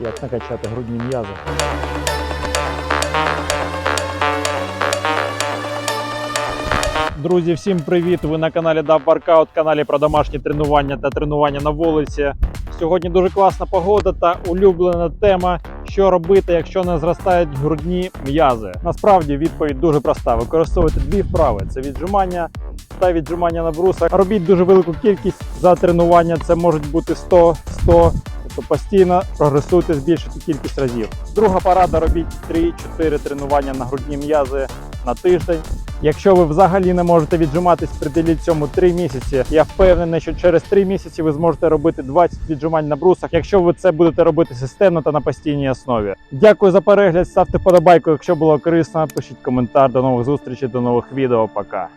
як накачати грудні м'язи. Друзі, всім привіт! Ви на каналі Дав Воркаут, каналі про домашні тренування та тренування на вулиці. Сьогодні дуже класна погода та улюблена тема, що робити, якщо не зростають грудні м'язи. Насправді відповідь дуже проста. Використовуйте дві вправи: це віджимання та віджимання на брусах. Робіть дуже велику кількість за тренування. Це можуть бути 100, 100, тобто постійно прогресуйте, збільшити кількість разів. Друга порада робіть 3-4 тренування на грудні м'язи на тиждень. Якщо ви взагалі не можете віджиматись, приділіть цьому 3 місяці. Я впевнений, що через 3 місяці ви зможете робити 20 віджимань на брусах, якщо ви це будете робити системно та на постійній основі. Дякую за перегляд. Ставте подобайку, якщо було корисно. Пишіть коментар. До нових зустрічей, до нових відео. Пока.